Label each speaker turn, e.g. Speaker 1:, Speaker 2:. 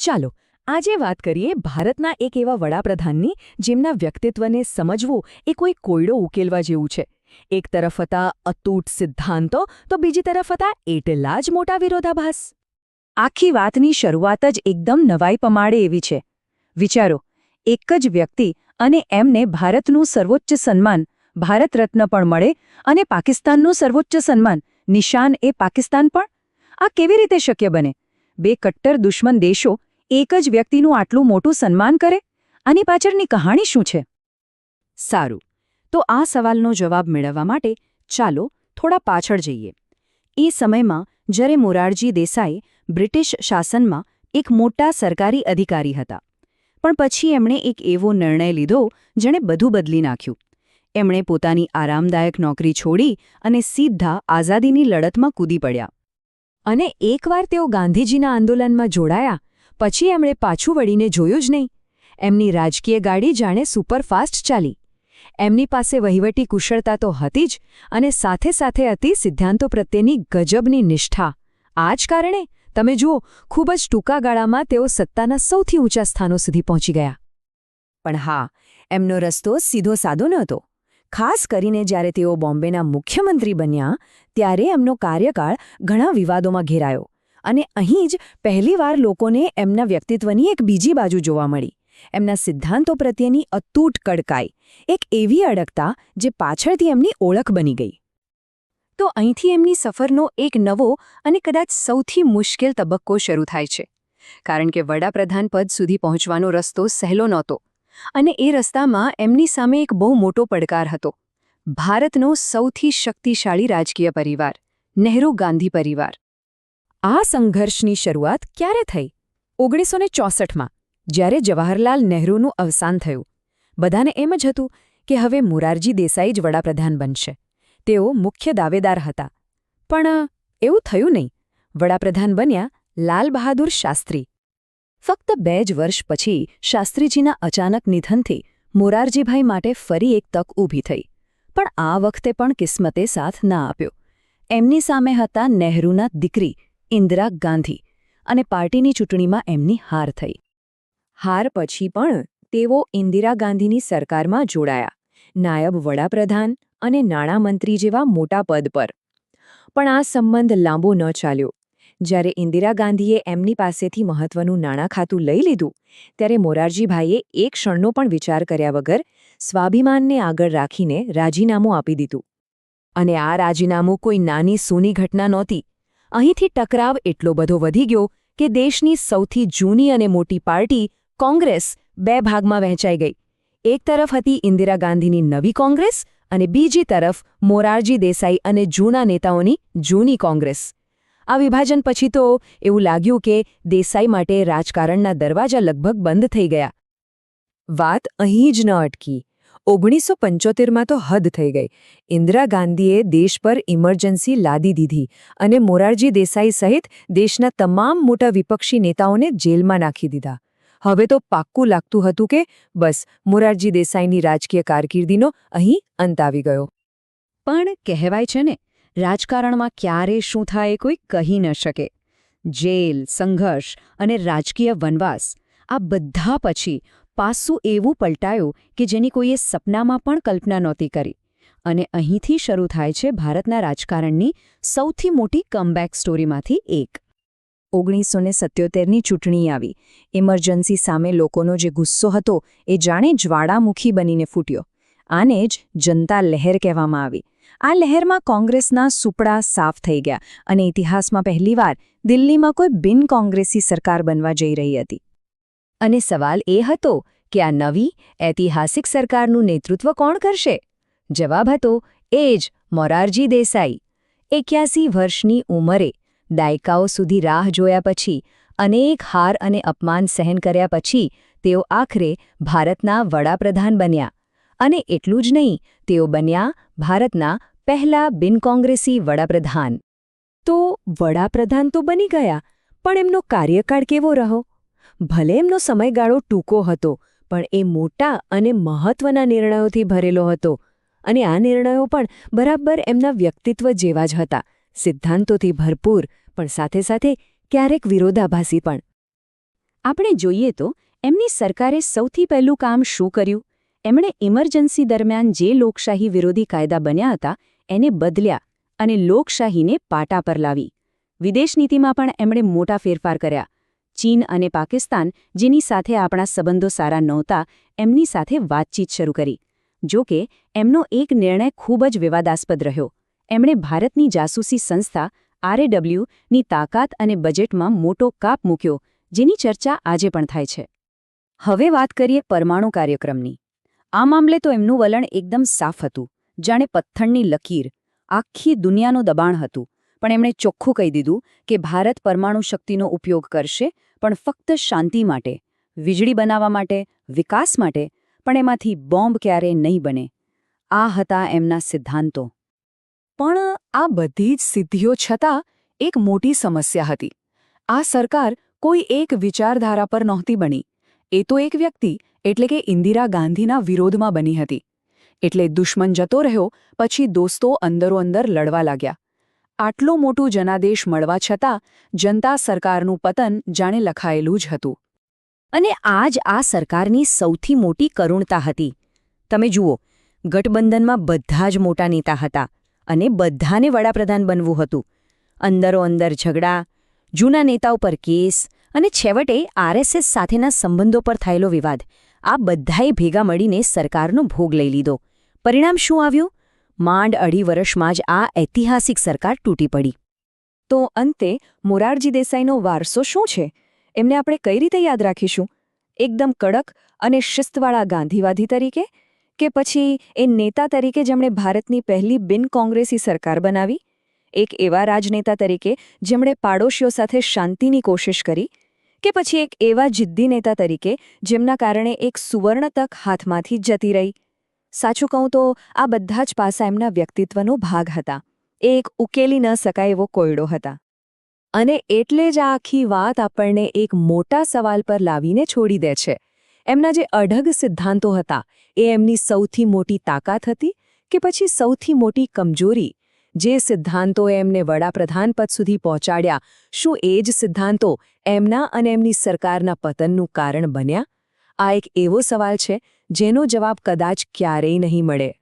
Speaker 1: ચાલો, આજે વાત કરીએ ભારતના એક એવા વડાપ્રધાનની જેમના વ્યક્તિત્વને સમજવું એ કોઈ કોયડો ઉકેલવા જેવું છે. એક તરફ હતા અતૂટ સિદ્ધાંતો, તો બીજી તરફ હતા એટલા જ મોટા વિરોધાભાસ. આખી વાતની શરૂઆત જ એકદમ નવાઈ પમાડે એવી છે. વિચારો, એક જ વ્યક્તિ અને એમને ભારતનું સર્વોચ્ચ સન્માન ભારત રત્ન પણ મળે અને પાકિસ્તાનનું સર્વોચ્ચ સન્માન, નિશાન એ પાકિસ્તાન પણ? આ કેવી રીતે શક્ય બને? બે કટ્ટર દુશ્મન દેશો એક જ વ્યક્તિનું આટલું મોટું સન્માન કરે? આની પાછળની કહાણી શું છે? સારું. તો આ સવાલનો જવાબ મેળવવા માટે ચાલો થોડા પાછળ જઈએ. એ સમયમાં જ્યારે મોરારજી દેસાઈ બ્રિટિશ શાસનમાં એક મોટા સરકારી અધિકારી હતા. પણ પછી એમણે એક એવો નિર્ણય લીધો જેણે બધું બદલી નાખ્યું. એમણે પોતાની આરામદાયક નોકરી છોડી અને સીધા આઝાદીની લડતમાં કૂદી પડ્યા. અને એકવાર તેઓ ગાંધીજીના આંદોલનમાં જોડાયા પછી એમણે પાછું વળીને જોયું જ નહીં. એમની રાજકીય ગાડી જાણે સુપરફાસ્ટ ચાલી. એમની પાસે વહીવટી કુશળતા તો હતી જ અને સાથે સાથે હતી સિદ્ધાંતો પ્રત્યેની ગજબની નિષ્ઠા. આ જ કારણે, તમે જુઓ, ખૂબ જ ટૂંકા ગાળામાં તેઓ સત્તાના સૌથી ઊંચા સ્થાનો સુધી પહોંચી ગયા. પણ હા, એમનો રસ્તો સીધો સાદો નહોતો. ખાસ કરીને જ્યારે તેઓ બોમ્બેના મુખ્યમંત્રી બન્યા, ત્યારે એમનો કાર્યકાળ ઘણા વિવાદોમાં ઘેરાયો. અને અહીં જ પહેલીવાર લોકોને એમના વ્યક્તિત્વની એક બીજી બાજુ જોવા મળી. એમના સિદ્ધાંતો પ્રત્યેની અતૂટ કડકાઈ, એક એવી અડગતા જે પાછળથી એમની ઓળખ બની ગઈ. તો અહીંથી એમની સફરનો એક નવો અને કદાચ સૌથી મુશ્કેલ તબક્કો શરૂ થાય છે. કારણ કે વડાપ્રધાન પદ સુધી પહોંચવાનો રસ્તો સહેલો નહોતો અને એ રસ્તામાં એમની સામે એક બહુ મોટો પડકાર હતો. ભારતનો સૌથી શક્તિશાળી રાજકીય પરિવાર, નહેરુ ગાંધી પરિવાર. આ સંઘર્ષની શરૂઆત ક્યારે થઈ? ઓગણીસો ને ચોસઠમાં, જ્યારે જવાહરલાલ નહેરુનું અવસાન થયું. બધાને એમ જ હતું કે હવે મોરારજી દેસાઈ જ વડાપ્રધાન બનશે. તેઓ મુખ્ય દાવેદાર હતા. પણ, એવું થયું નહીં. વડાપ્રધાન બન્યા લાલ બહાદુર શાસ્ત્રી. ફક્ત બે જ વર્ષ પછી શાસ્ત્રીજીના અચાનક નિધનથી મોરારજીભાઈ માટે ફરી એક તક ઊભી થઈ. પણ આ વખતે પણ કિસ્મતે સાથ ના આપ્યો. એમની સામે હતા નહેરુના દીકરી ઇન્દિરા ગાંધી અને પાર્ટીની ચૂંટણીમાં એમની હાર થઈ. હાર પછી પણ તેઓ ઇન્દિરા ગાંધીની સરકારમાં જોડાયા. નાયબ વડાપ્રધાન અને નાણામંત્રી જેવા મોટા પદ પર. પણ આ સંબંધ લાંબો ન ચાલ્યો. જ્યારે ઇન્દિરા ગાંધીએ એમની પાસેથી મહત્વનું નાણાં ખાતું લઈ લીધું, ત્યારે મોરારજીભાઈએ એક ક્ષણનો પણ વિચાર કર્યા વગર સ્વાભિમાનને આગળ રાખીને રાજીનામું આપી દીધું. અને આ રાજીનામું કોઈ નાની સૂની ઘટના નહોતી અહીંથી ટકરાવ એટલો બધો વધી ગયો કે દેશની સૌથી જૂની અને મોટી પાર્ટી કોંગ્રેસ બે ભાગમાં વહેંચાઈ ગઈ. એક તરફ હતી ઇન્દિરા ગાંધીની નવી કોંગ્રેસ અને બીજી તરફ મોરારજી દેસાઈ અને જૂના નેતાઓની જૂની કોંગ્રેસ. આ વિભાજન પછી તો એવું લાગ્યું કે દેસાઈ માટે રાજકારણના દરવાજા લગભગ બંધ થઈ ગયા. વાત અહીં જ ન અટકી. ઓગણીસો પંચોતેરમાં તો હદ થઈ ગઈ. ઇન્દિરા ગાંધીએ દેશ પર ઇમરજન્સી લાદી દીધી અને મોરારજી દેસાઈ સહિત દેશના તમામ મોટા વિપક્ષી નેતાઓને જેલમાં નાખી દીધા. હવે તો પાક્કું લાગતું હતું કે બસ, મોરારજી દેસાઈની રાજકીય કારકિર્દીનો અહીં અંત આવી ગયો. પણ કહેવાય છે ને, રાજકારણમાં ક્યારે શું થાય કોઈ કહી ન શકે. જેલ, સંઘર્ષ અને રાજકીય વનવાસ, આ બધા પછી પાસું એવું પલટાયું કે જેની કોઈએ સપનામાં પણ કલ્પના નહોતી કરી. અને અહીંથી શરૂ થાય છે ભારતના રાજકારણની સૌથી મોટી કમબેક સ્ટોરીમાંથી એક. ઓગણીસો ને સત્યોતેરની ચૂંટણી આવી. ઇમરજન્સી સામે લોકોનો જે ગુસ્સો હતો એ જાણે જ્વાળામુખી બનીને ફૂટ્યો. આને જ જનતા લહેર કહેવામાં આવી. આ લહેરમાં કોંગ્રેસના સુપડા સાફ થઈ ગયા અને ઇતિહાસમાં પહેલીવાર દિલ્હીમાં કોઈ બિન કોંગ્રેસી સરકાર બનવા જઈ રહી હતી. અને સવાલ એ હતો કે આ નવી, ઐતિહાસિક સરકારનું નેતૃત્વ કોણ કરશે? જવાબ હતો, એ જ મોરારજી દેસાઈ. એક્યાસી વર્ષની ઉંમરે દાયકાઓ સુધી રાહ જોયા પછી, અનેક હાર અને અપમાન સહન કર્યા પછી, તેઓ આખરે ભારતના વડાપ્રધાન બન્યા. અને એટલું જ નહીં, તેઓ બન્યા ભારતના પહેલા બિનકોંગ્રેસી વડાપ્રધાન. તો વડાપ્રધાન તો બની ગયા, પણ એમનો કાર્યકાળ કેવો રહ્યો? ભલે એમનો સમયગાળો ટૂંકો હતો પણ એ મોટા અને મહત્વના નિર્ણયોથી ભરેલો હતો. અને આ નિર્ણયો પણ બરાબર એમના વ્યક્તિત્વ જેવા જ હતા. સિદ્ધાંતોથી ભરપૂર, પણ સાથે સાથે ક્યારેક વિરોધાભાસી પણ.
Speaker 2: આપણે જોઈએ તો, એમની સરકારે સૌથી પહેલું કામ શું કર્યું? એમણે ઇમરજન્સી દરમિયાન જે લોકશાહી વિરોધી કાયદા બન્યા હતા, એને બદલ્યા અને લોકશાહીને પાટા પર લાવી. વિદેશ નીતિમાં પણ એમણે મોટા ફેરફાર કર્યા. ચીન અને પાકિસ્તાન, જેની સાથે આપણા સંબંધો સારા નહોતા, એમની સાથે વાતચીત શરૂ કરી. જો કે, એમનો એક નિર્ણય ખૂબ જ વિવાદાસ્પદ રહ્યો. એમણે ભારતની જાસૂસી સંસ્થા, આરએડબલ્યુ, ની તાકાત અને બજેટમાં મોટો કાપ મૂક્યો, જેની ચર્ચા આજે પણ થાય છે. હવે વાત કરીએ પરમાણુ કાર્યક્રમની. આ મામલે તો એમનું વલણ એકદમ સાફ હતું. જાણે પથ્થરની લકીર, આખી દુનિયાનું દબાણ હતું. પણ એમણે ચોખ્ખું કહી દીધું કે ભારત પરમાણુ શક્તિનો ઉપયોગ કરશે પણ ફક્ત શાંતિ માટે, વીજળી બનાવવા માટે, વિકાસ માટે પણ એમાંથી બોમ્બ ક્યારે નહીં બને. આ હતા એમના સિદ્ધાંતો.
Speaker 1: પણ આ બધી જ સિદ્ધિઓ છતાં એક મોટી સમસ્યા હતી. આ સરકાર કોઈ એક વિચારધારા પર નહોતી બની. એ તો એક વ્યક્તિ, એટલે કે ઇન્દિરા ગાંધીના વિરોધમાં બની હતી. એટલે દુશ્મન જતો રહ્યો, પછી દોસ્તો અંદરોઅંદર લડવા લાગ્યા. આટલો મોટું જનાદેશ મળવા છતાં જનતા સરકારનું પતન જાણે લખાયેલું જ હતું.
Speaker 2: અને આ જ આ સરકારની સૌથી મોટી કરુણતા હતી. તમે જુઓ, ગઠબંધનમાં બધા જ મોટા નેતા હતા અને બધાને વડાપ્રધાન બનવું હતું. અંદરો અંદર ઝઘડા, જૂના નેતાઓ પર કેસ અને છેવટે આરએસએસ સાથેના સંબંધો પર થયેલો વિવાદ, આ બધાએ ભેગા મળીને સરકારનો ભોગ લઈ લીધો. પરિણામ શું આવ્યું? માંડ અઢી વર્ષમાં જ આ ઐતિહાસિક સરકાર તૂટી પડી.
Speaker 1: તો અંતે મોરારજી દેસાઈનો વારસો શું છે? એમને આપણે કઈ રીતે યાદ રાખીશું? એકદમ કડક અને શિસ્તવાળા ગાંધીવાદી તરીકે? કે પછી એ નેતા તરીકે જેમણે ભારતની પહેલી બિન કોંગ્રેસી સરકાર બનાવી? એક એવા રાજનેતા તરીકે જેમણે પાડોશીઓ સાથે શાંતિની કોશિશ કરી? કે પછી એક એવા જિદ્દી નેતા તરીકે જેમના કારણે એક સુવર્ણ તક હાથમાંથી જતી રહી? સાચું કહું તો આ બધા જ પાસા એમના વ્યક્તિત્વનો ભાગ હતા. એ એક ઉકેલી ન શકાય એવો કોયડો હતા. અને એટલે જ આખી વાત આપણને એક મોટા સવાલ પર લાવીને છોડી દે છે. એમના જે અઢગ સિદ્ધાંતો હતા, એ એમની સૌથી મોટી તાકાત હતી કે પછી સૌથી મોટી કમજોરી? જે સિદ્ધાંતોએ એમને વડાપ્રધાન પદ સુધી પહોંચાડ્યા, શું એ જ સિદ્ધાંતો એમના અને એમની સરકારના પતનનું કારણ બન્યા? આ એક એવો સવાલ છે જેનો જવાબ કદાચ ક્યારેય નહીં મળે.